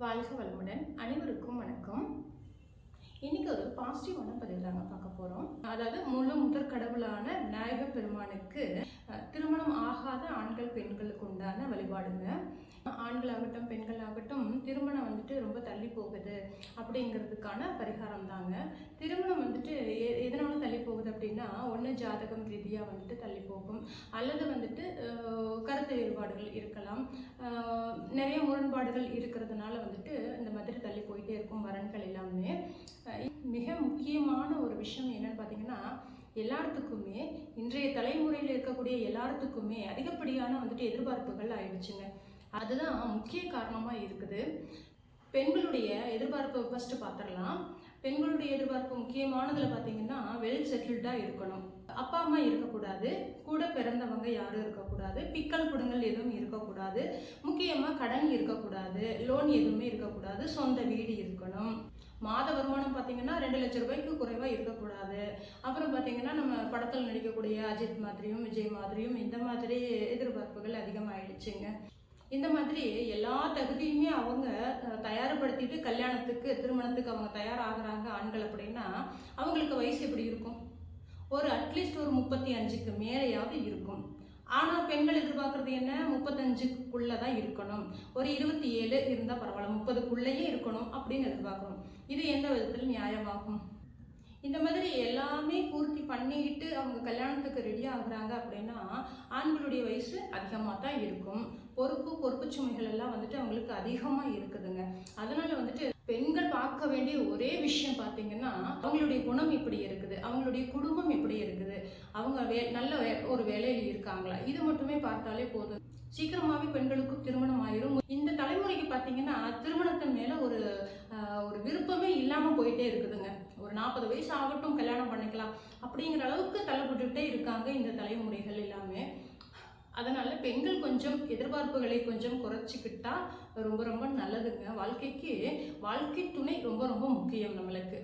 வாழ்க வளமுடன் அனைவருக்கும் வணக்கம். இன்னைக்கு ஒரு பாசிட்டிவான பதிவு தாங்க பார்க்க போகிறோம் அதாவது முழு முதற் கடவுளான விநாயக பெருமானுக்கு திருமணம் ஆகாத ஆண்கள் பெண்களுக்கு உண்டான வழிபாடுங்க. ஆண்களாகட்டும் பெண்களாகட்டும் திருமணம் வந்துட்டு ரொம்ப தள்ளி போகுது அப்படிங்கிறதுக்கான பரிகாரம் தாங்க திருமணம் வந்துட்டு எ- எதனால தள்ளி போகுது அப்படின்னா ஒன்று ஜாதகம் ரீதியாக வந்துட்டு தள்ளி போகும் அல்லது வந்துட்டு கருத்து வேறுபாடுகள் இருக்கலாம். நிறைய முரண்பாடுகள் இருக்கிறதுனால வந்துட்டு இந்த மாதிரி தள்ளி போயிட்டே இருக்கும் வரன்கள் எல்லாமே. மிக முக்கியமான ஒரு விஷயம் என்னன்னு பார்த்தீங்கன்னா எல்லாத்துக்குமே இன்றைய தலைமுறையில் இருக்கக்கூடிய எல்லாத்துக்குமே அதிகப்படியான வந்துட்டு எதிர்பார்ப்புகள் ஆயிடுச்சுங்க. அதுதான் முக்கிய காரணமாக இருக்குது. பெண்களுடைய எதிர்பார்ப்பு ஃபஸ்ட்டு பார்த்துடலாம் பெண்களுடைய எதிர்பார்ப்பு முக்கியமானதில் பார்த்தீங்கன்னா வெல் செட்டில்டாக இருக்கணும். அப்பா அம்மா இருக்கக்கூடாது. கூட பிறந்தவங்க யாரும் இருக்கக்கூடாது. பிக்கல் குடங்கள் எதுவும் இருக்கக்கூடாது. முக்கியமாக கடன் இருக்கக்கூடாது. லோன் எதுவுமே இருக்கக்கூடாது. சொந்த வீடு இருக்கணும். மாத வருமானம் பார்த்தீங்கன்னா ரெண்டு லட்ச ரூபாய்க்கு குறைவாக இருக்கக்கூடாது. அப்புறம் பார்த்தீங்கன்னா நம்ம படத்தில் நடிக்கக்கூடிய அஜித் மாதிரியும் விஜய் மாதிரியும் இந்த மாதிரி எதிர்பார்ப்புகள் அதிகமாகிடுச்சுங்க இந்த மாதிரி எல்லா தகுதியுமே அவங்க தயார்படுத்திட்டு கல்யாணத்துக்கு திருமணத்துக்கு அவங்க தயாராகிறாங்க ஆண்கள் அப்படின்னா அவங்களுக்கு வயசு எப்படி இருக்கும்? ஒரு அட்லீஸ்ட் ஒரு முப்பத்தி அஞ்சுக்கு மேலேயாவது இருக்கும். ஆனால் பெண்கள் எதிர்பார்க்குறது என்ன? முப்பத்தஞ்சுக்குள்ளே தான் இருக்கணும். ஒரு இருபத்தி ஏழு இருந்தால் பரவாயில்ல முப்பதுக்குள்ளேயே இருக்கணும் அப்படின்னு எதிர்பார்க்கணும் இது எந்த விதத்தில் நியாயமாகும்? இந்த மாதிரி எல்லாமே பூர்த்தி பண்ணிக்கிட்டு அவங்க கல்யாணத்துக்கு ரெடி ஆகுறாங்க அப்படின்னா ஆண்களுடைய வயசு அதிகமாக தான் இருக்கும். பொறுப்பு பொறுப்பு சுமைகள் எல்லாம் வந்துட்டு அவங்களுக்கு அதிகமாக இருக்குதுங்க. அதனால வந்துட்டு பெண்கள் பார்க்க வேண்டிய ஒரே விஷயம் பார்த்தீங்கன்னா அவங்களுடைய குணம் எப்படி இருக்குது அவங்களுடைய குடும்பம் எப்படி இருக்குது அவங்க வே நல்ல வே- ஒரு வேலையில் இருக்காங்களா? இது மட்டுமே பார்த்தாலே போதும். சீக்கிரமாகவே பெண்களுக்கு திருமணம் ஆயிரும். இந்த தலைமுறைக்கு பார்த்தீங்கன்னா திருமணத்தின் மேலே ஒரு ஒரு விருப்பமே இல்லாமல் போயிட்டே இருக்குதுங்க. ஒரு நாற்பது வயசு ஆகட்டும் கல்யாணம் பண்ணிக்கலாம் அப்படிங்கிற அளவுக்கு தள்ளப்பட்டுக்கிட்டே இருக்காங்க இந்த தலைமுறைகள் எல்லாமே. அதனால பெண்கள் கொஞ்சம் எதிர்பார்ப்புகளை கொஞ்சம் குறைச்சிக்கிட்டா ரொம்ப ரொம்ப நல்லதுங்க. வாழ்க்கைக்கு வாழ்க்கை துணை ரொம்ப ரொம்ப முக்கியம் நம்மளுக்கு.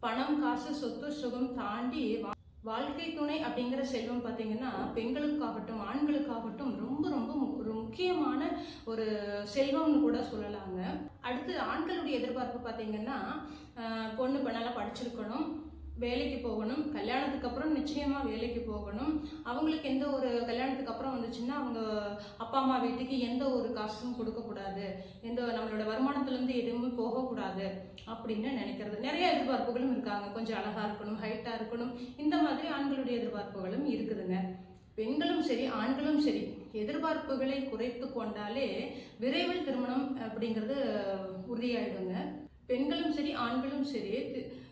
பணம் காசு சொத்து சுகம் தாண்டி வா- வாழ்க்கை துணை அப்படிங்கிற செல்வம் பார்த்தீங்கன்னா பெண்களுக்காகட்டும் ஆண்களுக்காகட்டும் ரொம்ப ரொம்ப முக்கியம். முக்கியமான ஒரு செல்வம்னு கூட சொல்லலாங்க. அடுத்து ஆண்களுடைய எதிர்பார்ப்பு பார்த்தீங்கன்னா பொண்ணு இப்ப நல்லா படிச்சிருக்கணும் வேலைக்கு போகணும் கல்யாணத்துக்கு அப்புறம் நிச்சயமாக வேலைக்கு போகணும். அவங்களுக்கு எந்த ஒரு கல்யாணத்துக்கு அப்புறம் வந்துச்சுன்னா அவங்க அப்பா அம்மா வீட்டுக்கு எந்த ஒரு காசும் கொடுக்கக்கூடாது எந்த நம்மளோட வருமானத்துலேருந்து எதுவுமே போகக்கூடாது அப்படின்னு நினைக்கிறது. நிறைய எதிர்பார்ப்புகளும் இருக்காங்க. கொஞ்சம் அழகாக இருக்கணும் ஹைட்டாக இருக்கணும். இந்த மாதிரி ஆண்களுடைய எதிர்பார்ப்புகளும் இருக்குதுங்க. பெண்களும் சரி ஆண்களும் சரி. எதிர்பார்ப்புகளை குறைத்து கொண்டாலே விரைவில் திருமணம் அப்படிங்கிறது உறுதியாயிடுங்க. பெண்களும் சரி ஆண்களும் சரி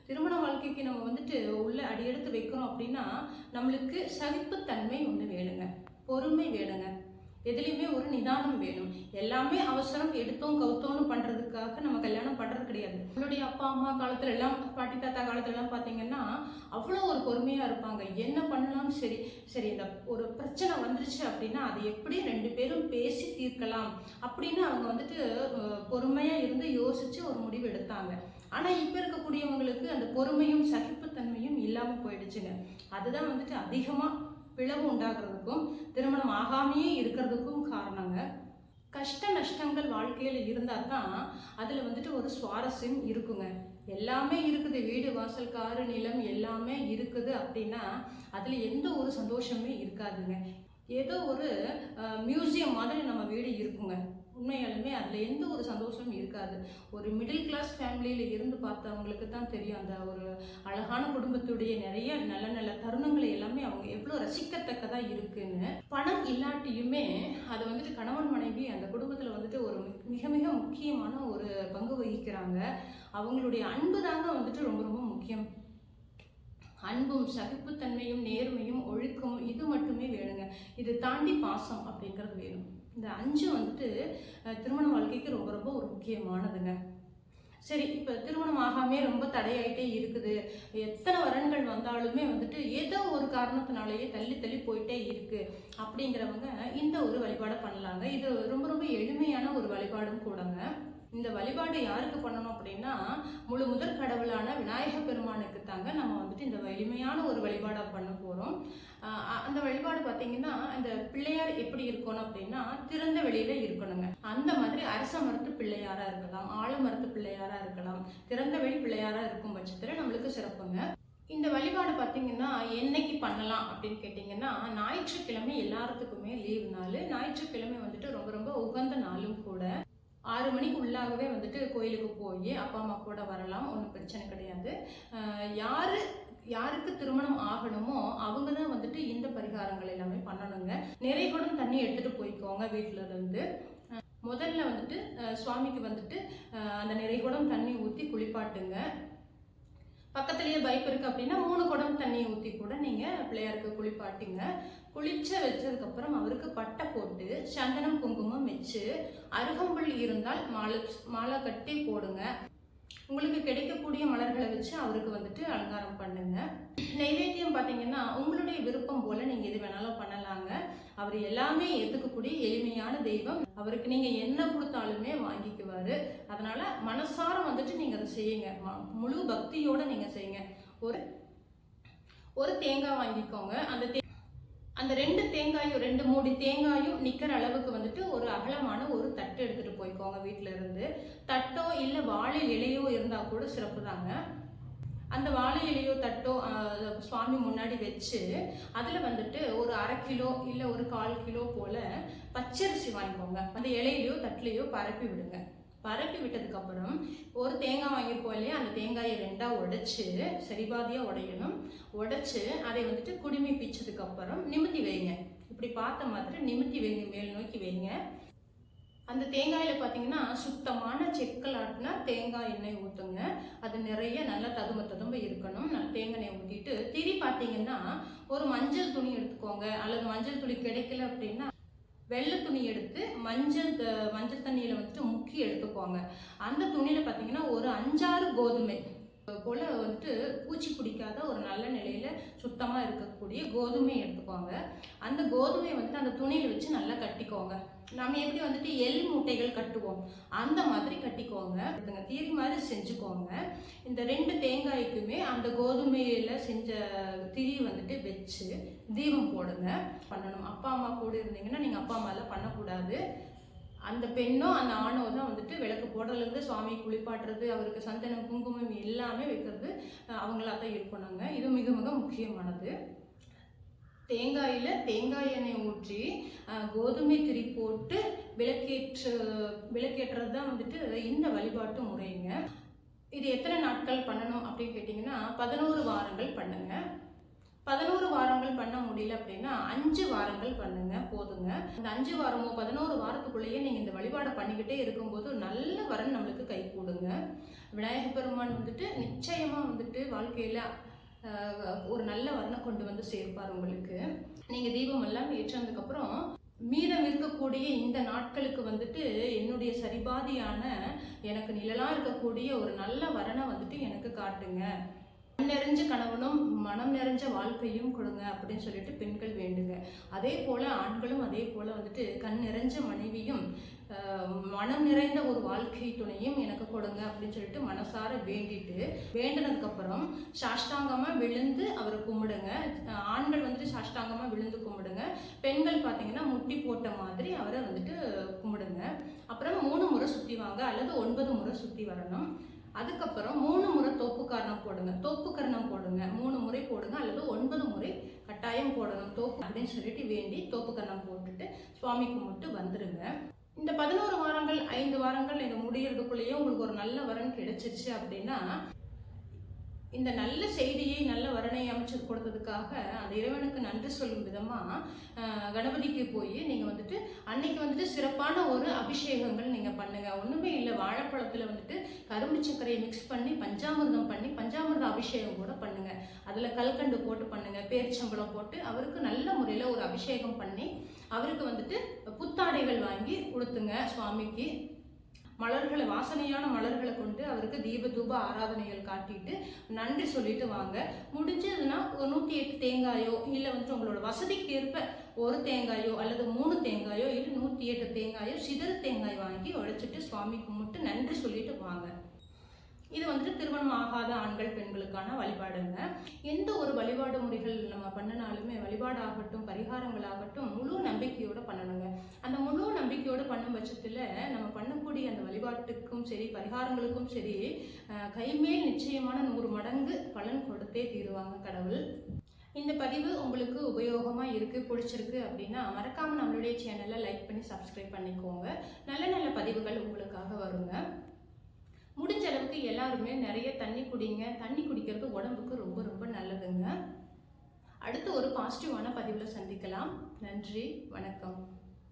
திருமண வாழ்க்கைக்கு நம்ம வந்துட்டு உள்ள அடியெடுத்து வைக்கிறோம் அப்படின்னா நம்மளுக்கு சகிப்புத்தன்மை ஒன்று வேணுங்க. பொறுமை வேணுங்க. எதுலேயுமே ஒரு நிதானம் வேணும். எல்லாமே அவசரம் எடுத்தோம் கவுத்தோன்னு பண்ணுறதுக்காக நம்ம கல்யாணம் பண்ணுறது கிடையாது. நம்மளுடைய அப்பா அம்மா காலத்துல எல்லாம் பாட்டி தாத்தா காலத்துல எல்லாம் பார்த்தீங்கன்னா அவ்வளோ ஒரு பொறுமையாக இருப்பாங்க. என்ன பண்ணலாம் சரி. சரி இந்த ஒரு பிரச்சனை வந்துருச்சு அப்படின்னா அதை எப்படி ரெண்டு பேரும் பேசி தீர்க்கலாம் அப்படின்னு அவங்க வந்துட்டு பொறுமையாக பொறுமையா இருந்து யோசிச்சு ஒரு முடிவு எடுத்தாங்க. ஆனால் இப்போ இருக்கக்கூடியவங்களுக்கு அந்த பொறுமையும் சகிப்புத்தன்மையும் இல்லாமல் போயிடுச்சுங்க. அதுதான் வந்துட்டு அதிகமாக பிளவு உண்டாகிறதுக்கும் திருமணம் ஆகாமையே இருக்கிறதுக்கும் காரணங்க. கஷ்ட நஷ்டங்கள் வாழ்க்கையில் இருந்தால் தான் அதில் வந்துட்டு ஒரு சுவாரஸ்யம் இருக்குங்க. எல்லாமே இருக்குது. வீடு வாசல் காரு நிலம் எல்லாமே இருக்குது அப்படின்னா அதில் எந்த ஒரு சந்தோஷமே இருக்காதுங்க. ஏதோ ஒரு மியூசியம் மாதிரி நம்ம வீடு இருக்குங்க. உண்மையாலுமே அதில் எந்த ஒரு சந்தோஷமும் இருக்காது. ஒரு மிடில் கிளாஸ் ஃபேமிலியில் இருந்து பார்த்தவங்களுக்கு தான் தெரியும். அந்த ஒரு அழகான குடும்பத்துடைய நிறைய நல்ல நல்ல தருணங்களை எல்லாமே அவங்க எவ்வளோ ரசிக்கத்தக்கதாக இருக்குன்னு. பணம் இல்லாட்டியுமே அதை வந்துட்டு கணவன் மனைவி அந்த குடும்பத்தில் வந்துட்டு ஒரு மிக மிக முக்கியமான ஒரு பங்கு வகிக்கிறாங்க. அவங்களுடைய அன்பு தாங்க வந்துட்டு ரொம்ப ரொம்ப முக்கியம். அன்பும் சகிப்புத்தன்மையும் நேர்மையும் ஒழுக்கமும் இது மட்டுமே வேணுங்க. இது தாண்டி பாசம் அப்படிங்கிறது வேணும். இந்த அஞ்சு வந்துட்டு திருமண வாழ்க்கைக்கு ரொம்ப ரொம்ப ஒரு முக்கியமானதுங்க. சரி இப்போ திருமணம் ஆகாமே ரொம்ப தடையாயிட்டே இருக்குது. எத்தனை வரன்கள் வந்தாலுமே வந்துட்டு ஏதோ ஒரு காரணத்தினாலேயே தள்ளி தள்ளி போயிட்டே இருக்கு. அப்படிங்கிறவங்க இந்த ஒரு வழிபாடை பண்ணலாங்க. இது ரொம்ப ரொம்ப எளிமையான ஒரு வழிபாடும் கூடங்க. இந்த வழிபாடு யாருக்கு பண்ணணும் அப்படின்னா முழு முதற் கடவுளான விநாயக பெருமானுக்கு தாங்க நம்ம வந்துட்டு இந்த எளிமையான ஒரு வழிபாடாக பண்ண போகிறோம் அந்த வழிபாடு பார்த்தீங்கன்னா இந்த பிள்ளையார் எப்படி இருக்கணும் அப்படின்னா திறந்த வெளியில இருக்கணுங்க. அந்த மாதிரி அரச மரத்து பிள்ளையாரா இருக்கலாம் ஆலமரத்து பிள்ளையாரா இருக்கலாம் திறந்த வெளி பிள்ளையாரா இருக்கும் பட்சத்தில் நம்மளுக்கு சிறப்புங்க. இந்த வழிபாடு பார்த்தீங்கன்னா என்னைக்கு பண்ணலாம் அப்படின்னு கேட்டிங்கன்னா ஞாயிற்றுக்கிழமை எல்லாத்துக்குமே லீவு நாள். ஞாயிற்றுக்கிழமை வந்துட்டு ரொம்ப ரொம்ப உகந்த நாளும் கூட ஆறு மணிக்கு உள்ளாகவே வந்துட்டு கோயிலுக்கு போய் அப்பா அம்மா கூட வரலாம். ஒன்றும் பிரச்சனை கிடையாது. யார் யாருக்கு திருமணம் ஆகணுமோ அவங்க தான் வந்துட்டு இந்த பரிகாரங்கள் எல்லாமே பண்ணணுங்க. நிறைய குடம் தண்ணி எடுத்துகிட்டு போய்க்கோங்க வீட்டில் இருந்து. முதல்ல வந்துட்டு சுவாமிக்கு வந்துட்டு அந்த நிறைய குடம் தண்ணி ஊற்றி குளிப்பாட்டுங்க. பக்கத்துலேயே பைப் இருக்குது அப்படின்னா மூணு குடம் தண்ணி ஊற்றி கூட நீங்கள் பிள்ளையாருக்கு குளிப்பாட்டிங்க. குளிச்ச வச்சதுக்கப்புறம் அவருக்கு பட்டை போட்டு சந்தனம் குங்குமம் வச்சு அருகம்புல் இருந்தால் மாலை மாலை கட்டி போடுங்க. உங்களுக்கு கிடைக்கக்கூடிய மலர்களை வச்சு அவருக்கு வந்துட்டு அலங்காரம் பண்ணுங்க. நைவேத்தியம் பார்த்தீங்கன்னா உங்களுடைய விருப்பம் போல நீங்கள் எது வேணாலும் பண்ணலாம். அவர் எல்லாமே ஏற்றுக்கக்கூடிய எளிமையான தெய்வம். அவருக்கு நீங்கள் என்ன கொடுத்தாலுமே வாங்கிக்குவாரு. அதனால மனசார வந்துட்டு நீங்கள் அதை செய்யுங்க. முழு பக்தியோட நீங்கள் செய்யுங்க. ஒரு ஒரு தேங்காய் வாங்கிக்கோங்க. அந்த தே அந்த ரெண்டு தேங்காயும் ரெண்டு மூடி தேங்காயும் நிக்கிற அளவுக்கு வந்துட்டு ஒரு அகலமான ஒரு தட்டு எடுத்துட்டு போய்க்கோங்க வீட்டில் இருந்து. தட்டோ இல்ல வாழை இலையோ இருந்தா கூட சிறப்பு தாங்க அந்த வாழை இலையோ தட்டோ சுவாமி முன்னாடி வச்சு அதில் வந்துட்டு ஒரு அரை கிலோ இல்லை ஒரு கால் கிலோ போல பச்சரிசி வாங்கிக்கோங்க. அந்த இலையிலையோ தட்டிலையோ பரப்பி விடுங்க. பரப்பி விட்டதுக்கப்புறம் ஒரு தேங்காய் வாங்கியிருப்போம் இல்லையா? அந்த தேங்காயை ரெண்டாக உடைச்சி சரிபாதியாக உடையணும். உடைச்சி அதை வந்துட்டு குடுமி பிச்சதுக்கப்புறம் நிமித்தி வைங்க. இப்படி பார்த்த மாதிரி நிமித்தி வைங்க மேல் நோக்கி வைங்க. அந்த தேங்காயில் பார்த்தீங்கன்னா சுத்தமான செக்கல் ஆட்டினா தேங்காய் எண்ணெய் ஊற்றுங்க அது நிறைய நல்லா ததும்ப ததும்ப இருக்கணும். நல்லா தேங்காய் எண்ணெய் ஊற்றிட்டு திரி பார்த்தீங்கன்னா ஒரு மஞ்சள் துணி எடுத்துக்கோங்க. அல்லது மஞ்சள் துணி கிடைக்கல அப்படின்னா வெள்ளை துணி எடுத்து மஞ்சள் மஞ்சள் தண்ணியில் வந்துட்டு முக்கி எடுத்துக்கோங்க. அந்த துணியில் பார்த்தீங்கன்னா ஒரு அஞ்சாறு கோதுமை. போல் வந்துட்டு பூச்சி பிடிக்காத ஒரு நல்ல நிலையில் சுத்தமாக இருக்கக்கூடிய கோதுமை எடுத்துக்கோங்க. அந்த கோதுமையை வந்துட்டு அந்த துணியில் வச்சு நல்லா கட்டிக்கோங்க. நம்ம எப்படி வந்துட்டு எல் மூட்டைகள் கட்டுவோம்? அந்த மாதிரி கட்டிக்கோங்க. இதுங்க தீரி மாதிரி செஞ்சுக்கோங்க. இந்த ரெண்டு தேங்காய்க்குமே அந்த கோதுமையில் செஞ்ச திரி வந்துட்டு வச்சு தீபம் போடுங்க. பண்ணணும். அப்பா அம்மா கூட இருந்தீங்கன்னா நீங்கள் அப்பா அம்மாலாம் பண்ணக்கூடாது. அந்த பெண்ணோ அந்த ஆணோ தான் வந்துட்டு விளக்கு போடுறதுலேருந்து சுவாமி குளிப்பாட்டுறது அவருக்கு சந்தனம் குங்குமம் எல்லாமே வைக்கிறது அவங்களாக அவங்களா தான் இருக்கணுங்க. இது மிக மிக முக்கியமானது. தேங்காயில் தேங்காய் எண்ணெய் ஊற்றி கோதுமை திரி போட்டு விளக்கேற்று விளக்கேற்றுறது தான் வந்துட்டு இந்த வழிபாட்டு முறைங்க. இது எத்தனை நாட்கள் பண்ணணும் அப்படின்னு கேட்டிங்கன்னா பதினோரு வாரங்கள் பண்ணுங்க. பதினோரு வாரங்கள் பண்ண முடியல அப்படின்னா அஞ்சு வாரங்கள் பண்ணுங்க போதுங்க. இந்த அஞ்சு வாரமோ பதினோரு வாரத்துக்குள்ளேயே நீங்கள் இந்த வழிபாடை பண்ணிக்கிட்டே இருக்கும்போது நல்ல வரன் நம்மளுக்கு கை கூடுங்க. விநாயக பெருமான் வந்துட்டு நிச்சயமாக வந்துட்டு வாழ்க்கையில் ஒரு நல்ல வரனை கொண்டு வந்து சேர்ப்பார் உங்களுக்கு. நீங்கள் தீபம் எல்லாம் ஏற்றதுக்கப்புறம் மீதம் இருக்கக்கூடிய இந்த நாட்களுக்கு வந்துட்டு என்னுடைய சரிபாதியான எனக்கு நிழலாக இருக்கக்கூடிய ஒரு நல்ல வரனை வந்துட்டு எனக்கு காட்டுங்க. நிறைஞ்ச கணவனும் மனம் நிறைஞ்ச வாழ்க்கையும் கொடுங்க அப்படின்னு சொல்லிட்டு பெண்கள் வேண்டுங்க. அதே போல ஆண்களும் அதே போல வந்துட்டு கண் நிறைஞ்ச மனைவியும் மனம் நிறைந்த ஒரு வாழ்க்கை துணையும் எனக்கு கொடுங்க அப்படின்னு சொல்லிட்டு மனசார வேண்டிட்டு வேண்டினதுக்கு அப்புறம் சாஷ்டாங்கமா விழுந்து அவரை கும்பிடுங்க. ஆண்கள் வந்துட்டு சாஷ்டாங்கமா விழுந்து கும்பிடுங்க. பெண்கள் பார்த்தீங்கன்னா முட்டி போட்ட மாதிரி அவரை வந்துட்டு கும்பிடுங்க. அப்புறம் மூணு முறை சுற்றி வாங்க அல்லது ஒன்பது முறை சுற்றி வரணும். அதுக்கப்புறம் மூணு முறை தோப்புக்காரணம் கரணம் போடுங்க தோப்பு கரணம் போடுங்க மூணு முறை போடுங்க அல்லது ஒன்பது முறை கட்டாயம் போடணும் தோப்பு அப்படின்னு சொல்லிட்டு வேண்டி தோப்பு கண்ணம் போட்டுட்டு சுவாமி கும்பிட்டு வந்துருங்க. இந்த பதினோரு வாரங்கள் ஐந்து வாரங்கள் நீங்க முடியறதுக்குள்ளேயே உங்களுக்கு ஒரு நல்ல வரன் கிடைச்சிருச்சு அப்படின்னா இந்த நல்ல செய்தியை நல்ல வரனை அமைச்சு கொடுத்ததுக்காக அந்த இறைவனுக்கு நன்றி சொல்லும் விதமாக கணபதிக்கு போய் நீங்கள் வந்துட்டு அன்னைக்கு வந்துட்டு சிறப்பான ஒரு அபிஷேகங்கள் நீங்கள் பண்ணுங்க. ஒன்றுமே இல்லை வாழைப்பழத்தில் வந்துட்டு கரும்பு சர்க்கரையை மிக்ஸ் பண்ணி பஞ்சாமிர்தம் பண்ணி பஞ்சாமிர்த அபிஷேகம் கூட பண்ணுங்க. அதுல கல்கண்டு போட்டு பண்ணுங்க பேரிச்சம்பளம் போட்டு அவருக்கு நல்ல முறையில ஒரு அபிஷேகம் பண்ணி அவருக்கு வந்துட்டு புத்தாடைகள் வாங்கி கொடுத்துங்க சுவாமிக்கு. மலர்களை வாசனையான மலர்களை கொண்டு அவருக்கு தீப தூப ஆராதனைகள் காட்டிட்டு நன்றி சொல்லிட்டு வாங்க. முடிஞ்சதுன்னா ஒரு நூற்றி எட்டு தேங்காயோ இல்லை வந்துட்டு உங்களோட வசதிக்கு ஏற்ப ஒரு தேங்காயோ அல்லது மூணு தேங்காயோ இல்லை நூற்றி எட்டு தேங்காயோ சிதறு தேங்காய் வாங்கி உழைச்சிட்டு சுவாமி கும்பிட்டு நன்றி சொல்லிட்டு வாங்க. இது வந்துட்டு திருமணம் ஆகாத ஆண்கள் பெண்களுக்கான வழிபாடுங்க. எந்த ஒரு வழிபாடு முறைகள் நம்ம பண்ணினாலுமே வழிபாடாகட்டும் பரிகாரங்களாகட்டும் முழு நம்பிக்கையோடு பண்ணணுங்க. அந்த முழு நம்பிக்கையோடு பண்ணும் பட்சத்தில் நம்ம பண்ணக்கூடிய அந்த வழிபாட்டுக்கும் சரி பரிகாரங்களுக்கும் சரி கைமேல் நிச்சயமான நூறு மடங்கு பலன் கொடுத்தே தீருவாங்க கடவுள். இந்த பதிவு உங்களுக்கு உபயோகமாக இருக்குது பிடிச்சிருக்கு அப்படின்னா மறக்காமல் நம்மளுடைய சேனலை லைக் பண்ணி சப்ஸ்கிரைப் பண்ணிக்கோங்க. நல்ல நல்ல பதிவுகள் உங்களுக்காக வருங்க. முடிஞ்ச அளவுக்கு எல்லாருமே நிறைய தண்ணி குடிங்க. தண்ணி குடிக்கிறது உடம்புக்கு ரொம்ப ரொம்ப நல்லதுங்க. அடுத்து ஒரு பாசிட்டிவான பதிவில் சந்திக்கலாம். நன்றி. வணக்கம்.